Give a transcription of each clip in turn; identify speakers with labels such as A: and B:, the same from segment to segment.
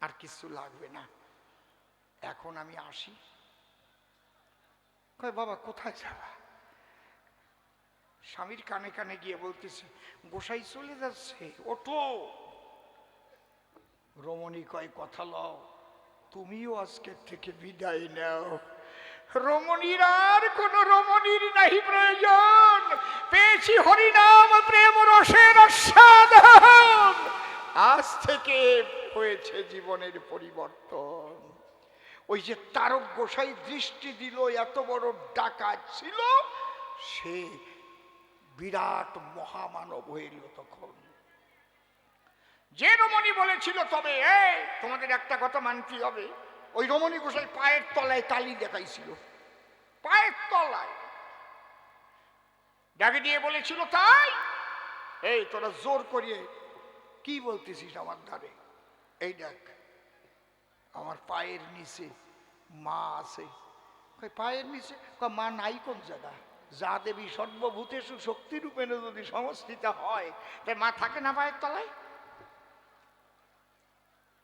A: আর কিছু লাগবে না। এখন আমি আসি। কয়, বাবা, কোথায় যাবা? স্বামীর কানে কানে গিয়ে বলতেছে, গোসাই চলে যাচ্ছে, ওঠো। রমণী কয়, কথা লও, তুমিও আজকের থেকে বিদায় নাও। রমণীর আর কোন রমণীর নাহি প্রয়োজন। পেয়েছি হরিনাম, প্রেম, রসের আজ থেকে হয়েছে জীবনের পরিবর্তন। ওই যে তারক গোসাই দৃষ্টি দিল, এত বড় ডাকা ছিল, সে বিরাট মহামানব হইল তখন। যে রমণী বলেছিল, তবে এ তোমাদের একটা কথা মানতে হবে। ওই রমণী গোসাই পায়ের তলায় তালি দেখাইছিল। পায়ের তলায়। ডাকে দিয়ে বলেছিল, তাই? এই, তোরা জোর করিয়ে কি বলতেছিস আমার ধারে এই দেখ, আমার পায়ের নিচে মা আছে। পায়ের নিচে? মা নাই কোন জায়গা? যা দেবী সর্বভূতেষু শক্তি রূপে যদি সংস্থিত হয়, তাই মা থাকে না পায়ের তলায়?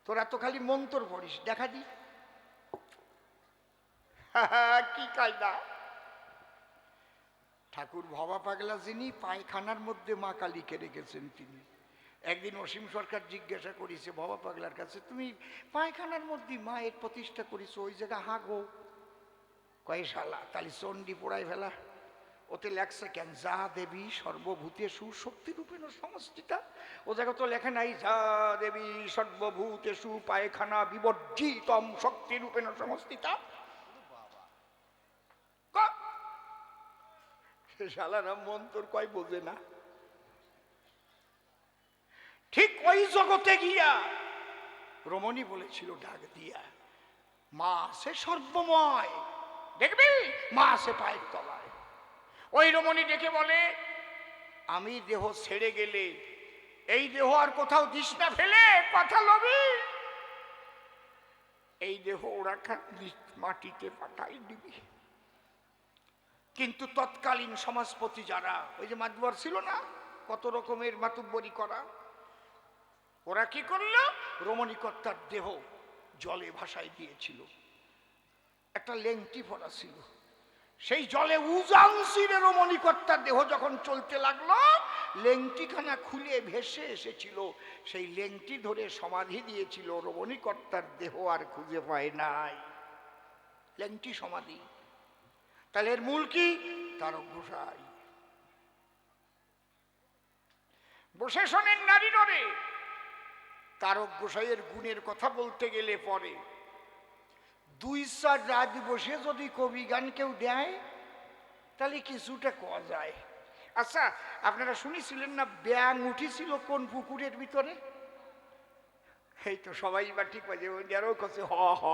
A: তোরা তো খালি মন্তর পড়িস, দেখা দি। কি কায়দা? ঠাকুর ভবা পাগলা যিনি, পায়খানার মধ্যে মা কালীকে রেখেছেন তিনি। একদিন অসীম সরকার জিজ্ঞাসা করেছে, বাবা পাগলার কাছে, তুমি পায়খানার মধ্যে মায়ের প্রতিষ্ঠা করেছ, ওই জায়গা হাগো কয়, শালা তাহলে চণ্ডী পোড়াই ফেলা। ওতে লেখছে, কেন যা দেবী সর্বভূতে সুশক্তি সমষ্টিতা ও জায়গা তো লেখা নাই, যা দেবী সর্বভূতে সু পায়খানা বিবর্জিতম শক্তি রূপেণ সমষ্টিতা ক- সে শালারা মন্তর কয়, বোঝে না। ঠিক ওই জগতে গিয়া রমণী বলেছিল, ডাক দিয়া, মা সে সর্বময়। দেখবি? মা আছে পায়ের তলায়। ওই রমণী ডেকে বলে, আমি দেহ ছেড়ে গেলে, এই দেহ আর কোথাও দিস না, ফেলে, কথা লবি। এই দেহ ওরা মাটিতে পাঠাই দিবি। কিন্তু তৎকালীন সমাজপতি যারা, ওই যে মাতবর ছিল না, কত রকমের মাতুব্বরি করা ওরা কি করল? রমণীকর্তার দেহ জলে ভাসায় দিয়েছিল। একটা লেংটি ভরা ছিল। সেই জলে উজান ছিঁড়ে রমণীকর্তার দেহ যখন চলতে লাগল, লেংটিখানা খুলে ভেসে এসেছিল। সেই লেংটি ধরে সমাধি দিয়েছিল। রমণীকর্তার দেহ আর খুঁজে পায় নাই। লেংটি সমাধি। তাহলে এর মূল কি? তারক গোসাই বসে নারী নরে তারক গোসাইয়ের গুণের কথা বলতে গেলে পরে, দুই চার রাত বসে যদি কবি গান কেউ দেয়, তাহলে কিছুটা কওয়া যায়। আচ্ছা আপনারা শুনেছিলেন না ব্যাং উঠেছিল কোন পুকুরের ভিতরে? এই তো সবাই বা ঠিক আছে ওইটারও কাছে হ হ।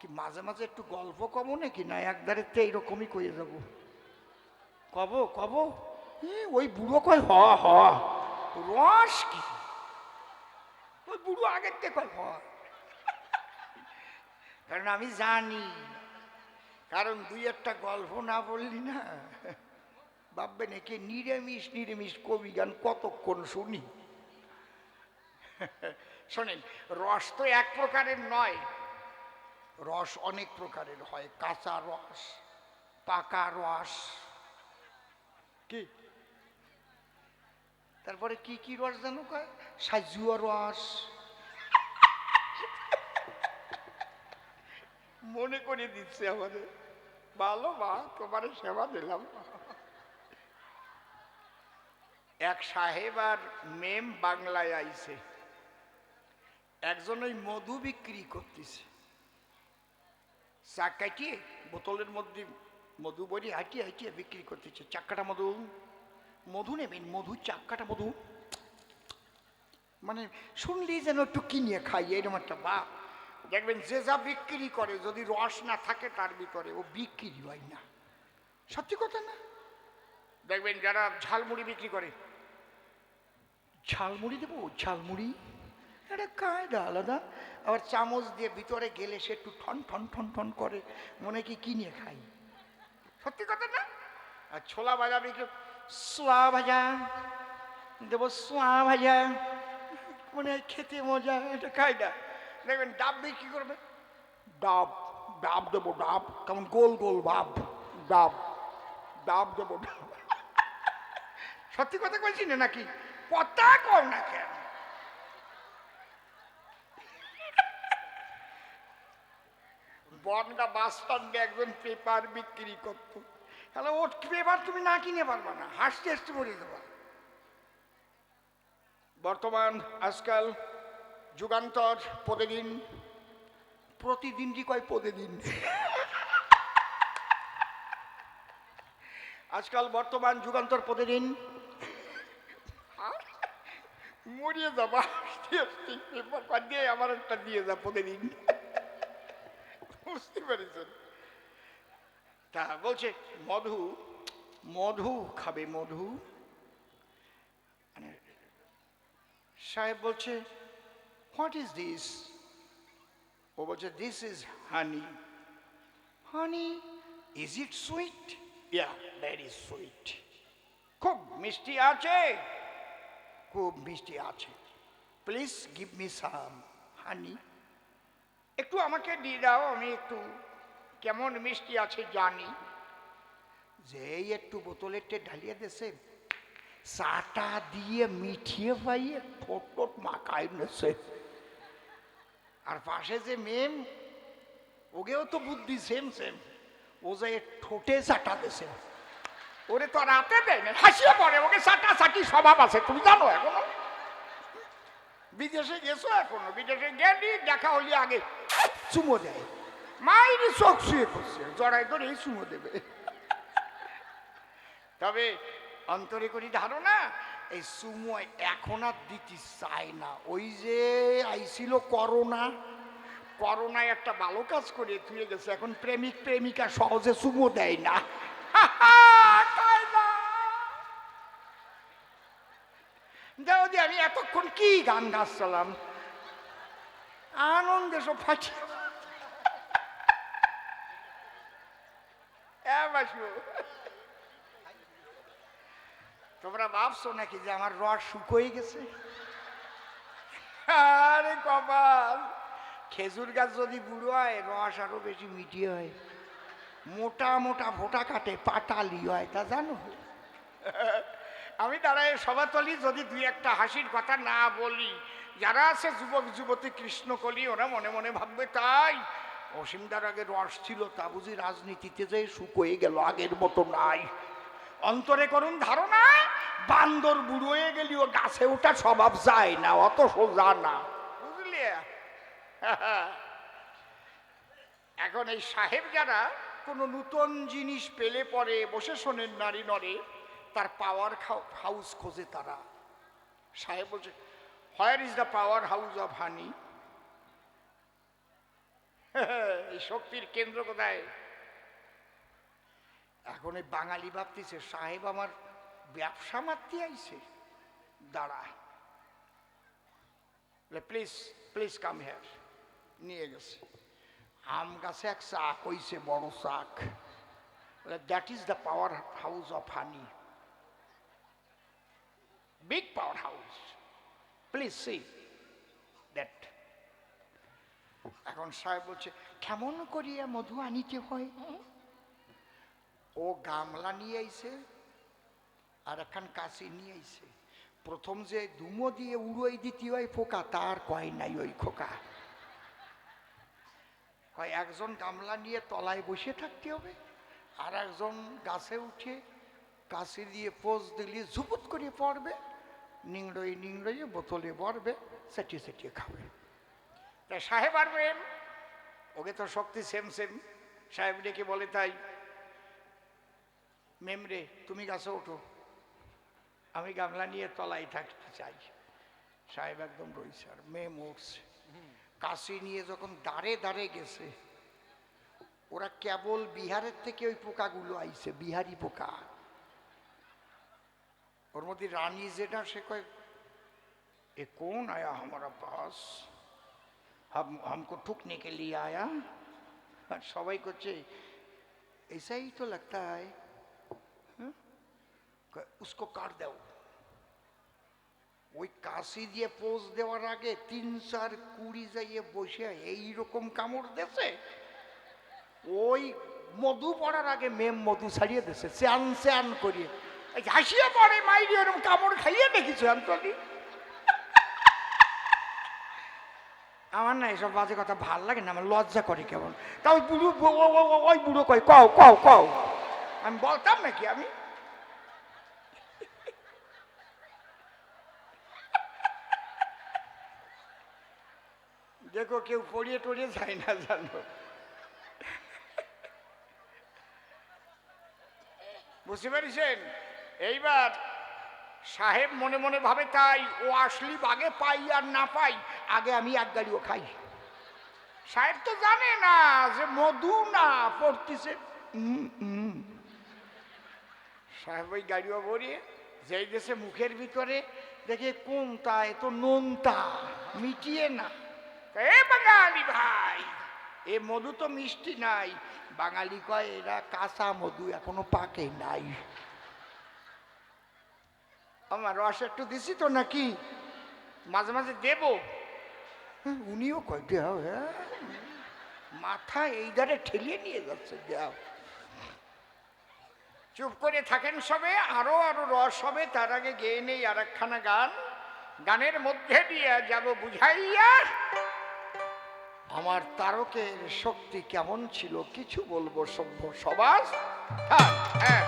A: কি মাঝে মাঝে একটু গল্প কব নাকি? না একদারে তো এইরকমই কয়ে যাব। কব কব? ওই বুড়ো কয়, হ হ। রস কি? বুড়ো আগের থেকে কয় হ কারণ আমি জানি, কারণ দুই একটা গল্প না বললি না ভাববে নাকি নিরামিষ নিরামিষ কবি গান কতক্ষণ শুনি? শোনেন, রস তো এক প্রকারের নয়। রস অনেক প্রকারের হয়, কাঁচা রস, পাকা রস। কি? তারপরে কি কি রস জানো কয় সাজুয়া রস। মনে করে দিচ্ছে আমাদের। ভালো মা, তোমার সেবা দিলাম। এক সাহেব আর মেম বাংলায় আইছে। একজন ওই মধু বিক্রি করতেছে। চা কাটিয়ে বোতলের মধ্যে মধু বড়ি হাঁটিয়ে হাঁটিয়ে বিক্রি করতেছে। চাক্কাটা মধু মধু নেবেন মধু, চাক্কাটা মধু। মানে শুনলেই যেন একটু কিনিয়ে খাই, এরকম একটা বাপ দেখবেন, যে যা বিক্রি করে, যদি রস না থাকে তার ভিতরে, ও বিক্রি হয় না। সত্যি কথা না? দেখবেন, যারা ঝালমুড়ি বিক্রি করে, ঝালমুড়ি দেবো? ঝালমুড়ি? এটা কায়দা আলাদা। আবার চামচ দিয়ে ভিতরে গেলে সে একটু ঠন ঠন ঠন ঠন করে, মনে কি কিনে খাই। সত্যি কথা না? আর ছোলা ভাজা বিক্রি সোয়া ভাজা। দেবো সোয়া ভাজা। মনে খেতে মজা, এটা কায়দা। দেখবেন ডাব দিয়ে বিক্রি করবে? ডাব ডাব দেবো, ডাব। কেমন গোল গোল ভাব। ডাব ডাব দেবো, ডাব। সত্যি কথা বলছি না নাকি? কথা কর না কেন? বনগা বাস স্ট্যান্ডে একজন পেপার বিক্রি করতো। তাহলে ওর পেপার তুমি না কিনে পারবা না। হাসতে হাসতে মরে দেবা বর্তমান আজকাল যুগান্তর, প্রতিদিন। প্রতিদিনটি কয় প্রতিদিন? আজকাল বর্তমান যুগান্তর প্রতিদিন। মরিয়ে যাবা দিয়ে আমার একটা দিয়ে যা প্রতিদিন। বুঝতে পেরেছেন? তা বলছে, মধু মধু খাবে, মধু। মানে সাহেব বলছে হোয়াট ইজ দিস ও বলছে this is honey honey is it sweet yeah very sweet খুব মিষ্টি আছে। খুব মিষ্টি আছে। Please give me some honey একটু আমাকে দিয়ে দাও আমি একটু কেমন মিষ্টি আছে জানি। যেই একটু বোতলেরটে ঢালিয়ে দেছে চাটা দিয়ে মিঠিয়ে পাইয়ে ঠোঁট ঠোঁট মাখায় নেছে। আর পাশে যে মেম, ওগেও তো বুদ্ধি সেম সেম ও যে ঠোঁটে চাটা দেছে। ওরে তো রাতে দেয় না হাসিয়ে পড়ে ওকে চাটা চাটি স্বভাব আছে, তুমি জানো এখনও? বিদেশে গেছো এখনও? বিদেশে গেলি, দেখা হলি আগে, চুমো দেয়। মাইরি চোখ শুয়ে করছে জড়াই করে চুমো দেবে। তবে অন্তরে করি ধারণা? এই সুমো এখন আর দিতে চায় না। ওই যে আইছিল করোনা করোনায় একটা ভালো কাজ করে থুয়ে গেছে। এখন প্রেমিক প্রেমিকা সহজে সুমো দেয় না। তাই না? দাও দি আমি এতক্ষণ কি গান গাচ্ছিলাম? আনন্দে সব ফাটি। হ্যাঁ, বাসু। তোমরা ভাবছ নাকি যে আমার রস শুকোই গেছে? আরে কপাল, খেজুর গাছ যদি বুড়ো হয়, রস আরও বেশি মিটি হয়। মোটা মোটা ভোটা কাটে, পাটালি হয়, তা জানো? আমি দাঁড়ায় সভাতলি যদি দুই একটা হাসির কথা না বলি। যারা আছে যুবক, যুবতী, কৃষ্ণকলি, ওরা মনে মনে ভাববে, তাই। অসীমদার আগে রস ছিল, তা বুঝি রাজনীতিতে যে শুকোয়ে গেল, আগের মতো নাই। অন্তরে করুন ধারণা বান্দর বুড়ো হয়ে গেলেও গাছে ওঠা স্বভাব যায় না, অত সোজা না। বুঝলি? এখন এই সাহেব যারা কোনো নূতন জিনিস পেলে পরে বসে শোনেন নারী নরে তার পাওয়ার হাউস খোঁজে তারা। সাহেব বলছে where is the power house of honey এই শক্তির কেন্দ্র কোথায়? এখন এই বাঙালি ভাবতেছে, সাহেব আমার ব্যবসা মারতে আইছে। দাঁড়া। প্লিজ প্লিজ কাম হেয়ার নিয়ে গেছে। আম গাছে এক চাক হইছে, বড় চাক। That is the power house of honey big power house please see that এখন সাহেব বলছে, কেমন করিয়া মধু আনিতে হয়? ও গামলা নিয়ে আইছে, আর এখন কাশি নিয়ে আইছে। প্রথম যে ধুমো দিয়ে উড়োই দিতে হয় পোকা তার কয় নাই ওই খোকা। কয়, একজন গামলা নিয়ে তলায় বসে থাকতে হবে, আর একজন গাছে উঠে কাশি দিয়ে পোজ দিলে, ঝুপুত করে পড়বে নিংড়ই নিংড়ই বোতলে পড়বে সেটিয়ে সেটিয়ে খাবে। তা সাহেব আরবেন ওকে তো শক্তি সেম সেম, সাহেব ডেকে বলে তাই মেমরে তুমি গাছে ওঠো আমি গামলা নিয়ে তলায় থাকতে চাই সাহেব একদম রয়েছে আর মেম উঠছে কাশি নিয়ে যখন দাঁড়ে দাঁড়ে গেছে ওরা কেবল বিহারের থেকে ওই পোকাগুলো আইছে বিহারি পোকা ওর মধ্যে রানী যেটা সে কয় এ কোন আয়া हमारा पास हम हमको ठुकने के लिए आया আর সবাই করছে ऐसा ही तो लगता है हाँ? क- उसको काट दो ওই কাশি দিয়ে পোজ দেওয়ার আগে তিন চার কুড়ি যাইয়ে বসে এইরকম কামড় দেছে ওই মধু পড়ার আগে মেম মধু ছাড়িয়ে দিছে চ্যান চ্যান করিয়ে এই হাসিয়ে পড়ে মাইরি ওরকম কামড় খাইয়ে দেখিছো অন্তলি আমার না এসব বাজে কথা ভাল লাগে না আমার লজ্জা করে কেমন তা ওই বুড়ো ও- ও- ও- ওই বুড়ো কয় কও কও কও আমি বলতাম নাকি আমি দেখো কেউ পড়িয়ে টড়িয়ে যায় না জানো। বুঝতে পেরেছেন? এইবার সাহেব মনে মনে ভাবে, তাই ও আসলি বাগে পাই আর না পাই, আগে আমি এক গাড়িও খাই। সাহেব তো জানে না যে মধু না পড়তেছে। সাহেব ওই গাড়িও ভরিয়ে যেই দেশে মুখের ভিতরে দেখে কোনটা এ তো নোনতা, মিটিয়ে না। এ বাঙালি ভাই এ মধু তো মিষ্টি নাই। বাঙালি কয় এরা কাঁচা মধু এখনও পাকে নাই। আমার রস একটু দিছি তো নাকি? মাঝে মাঝে দেব। হ্যাঁ, উনিও কয় দেও হ্যাঁ। মাথা এই ধারে ঠেলিয়ে নিয়ে যাচ্ছে দেও। চুপ করে থাকেন সবে আরও আরও রস হবে তার আগে গেয়ে নেই আর একখানা গান। গানের মধ্যে দিয়ে যাব বুঝাইয়া আমার তারকের শক্তি কেমন ছিল কিছু বলব সভ্য সমাজ হ্যাঁ।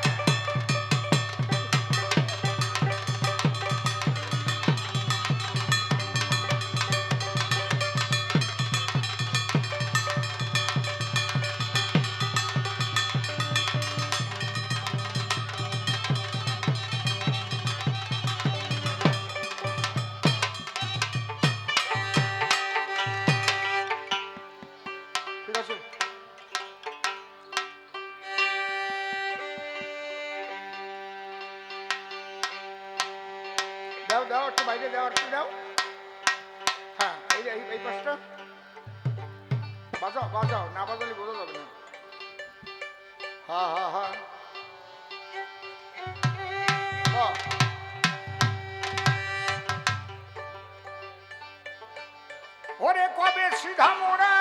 A: বাইরে হ্যাঁ এই পাশটা। বাজাও বাজাও, না বাজালে বোঝা যাবে না। হ্যাঁ হ্যাঁ বাহ। ওরে কবে সিধা মোড়া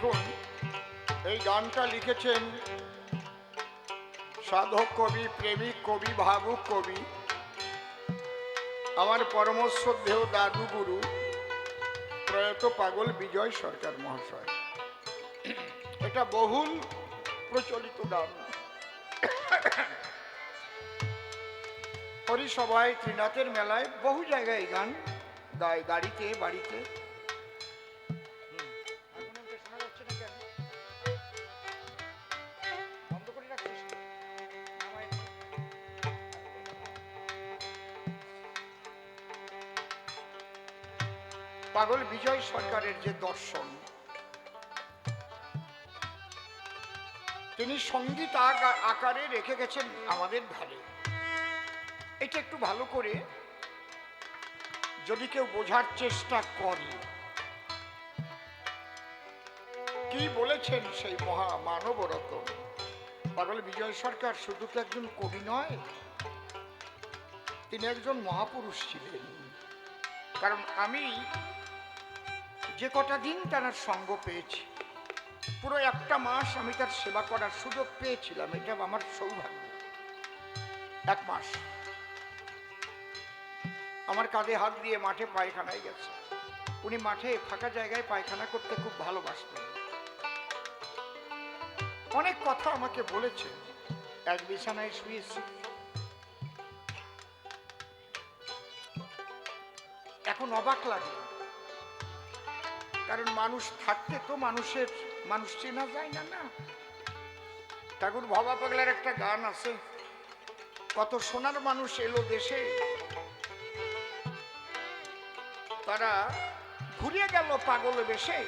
A: দেখুন, এই গানটা লিখেছেন সাধক কবি, প্রেমিক কবি, ভাবুক কবি, আমার পরম শ্রদ্ধেয় দাদু গুরু, প্রয়াত পাগল বিজয় সরকার মহাশয়। এটা বহুল প্রচলিত গান। হরিসভায় ত্রিনাথের মেলায় বহু জায়গায় গান গায়, গাড়িতে, বাড়িতে। পাগল বিজয় সরকারের যে দর্শন, তিনি সংগীত আকারে রেখে গেছেন আমাদের ধারে এটা একটু ভালো করে যদি কেউ বোঝার চেষ্টা করে। কি বলেছেন সেই মহা মানবরত পাগল বিজয় সরকার শুধু তো একজন কবি নয়, তিনি একজন মহাপুরুষ ছিলেন। কারণ আমি যে কটা দিন তার সঙ্গ পেয়েছি। পুরো একটা মাস আমি তার সেবা করার সুযোগ পেয়েছিলাম, এটা আমার সৌভাগ্য। এক মাস। আমার কাঁধে হাত দিয়ে মাঠে পায়খানায় গেছে। উনি মাঠে ফাঁকা জায়গায় পায়খানা করতে খুব ভালোবাসতেন। অনেক কথা আমাকে বলেছে। এক বিছানায় শুয়েছি। এখন অবাক লাগে। কারণ মানুষ থাকতে তো মানুষের, মানুষ চেনা যায় না না। ঠাকুর ভবা পাগলার একটা গান আছে, কত সোনার মানুষ এলো দেশে। তারা ঘুরিয়ে গেল পাগল বেশে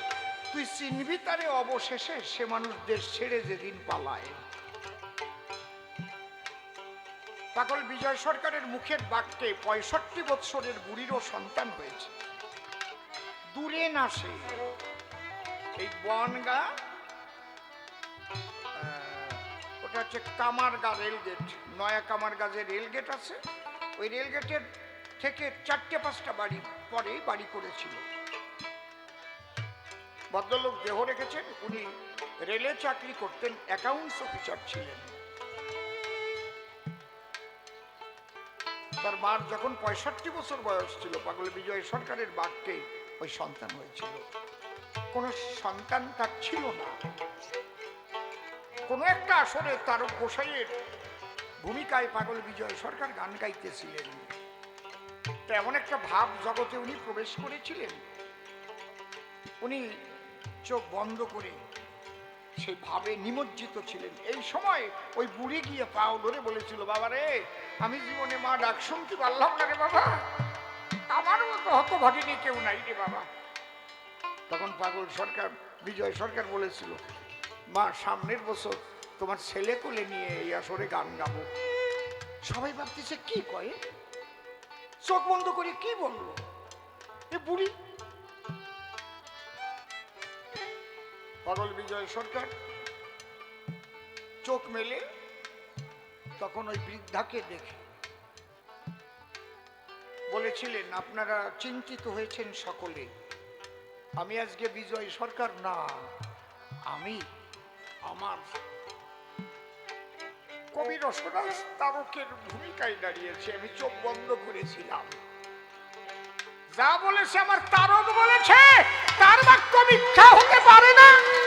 A: তুই চিনবি তারে অবশেষে সে মানুষ দেশ ছেড়ে যেদিন পালায়। পাগল বিজয় সরকারের মুখের বাক্যে পঁয়ষট্টি বৎসরের বুড়িরও সন্তান হয়েছে। দূরে না সে। এই বনগা ওটা হচ্ছে কামারগা রেলগেট নয়া কামারগা যে রেলগেট আছে, ওই রেলগেটের থেকে চারটে পাঁচটা বাড়ি পরেই বাড়ি করেছিল। ভদ্রলোক দেহ রেখেছেন, উনি রেলে চাকরি করতেন, অ্যাকাউন্টস অফিসার ছিলেন। তার মার যখন পঁয়ষট্টি বছর বয়স ছিল, পাগল বিজয় সরকারের বাঘকে ওই সন্তান হয়েছিল। কোন সন্তান তার ছিল না। কোনো একটা আসরে তার গোসাইয়ের ভূমিকায় পাগল বিজয় সরকার গান গাইতেছিলেন। তো এমন একটা ভাব জগতে উনি প্রবেশ করেছিলেন। উনি চোখ বন্ধ করে সেই ভাবে নিমজ্জিত ছিলেন। এই সময় ওই বুড়ি গিয়ে পাও ধরে বলেছিল বাবা রে আমি জীবনে মা ডাক শুনতে পারলাম না রে বাবা। আমার মতো হতভাগিনী কেউ নাই রে বাবা। তখন পাগল সরকার, বিজয় সরকার বলেছিল, মা, সামনের বছর তোমার ছেলে কোলে নিয়ে এই আসরে গান গাবো। সবাই ভাবতেছে, কি কয়ে চোখ বন্ধ করে কি বলল এ বুড়ি। পাগল বিজয় সরকার, চোখ মেলে তখন ওই বৃদ্ধাকে দেখে বলেছিলেন, আপনারা চিন্তিত হয়েছেন সকলে। আমি আজকে বিজয় সরকার না। আমি আমার কবি রসদাস তারকের ভূমিকায় দাঁড়িয়েছি। আমি চোখ বন্ধ করেছিলাম। যা বলেছে আমার তারক বলেছে। তার বাক্য মিথ্যা হতে পারে না।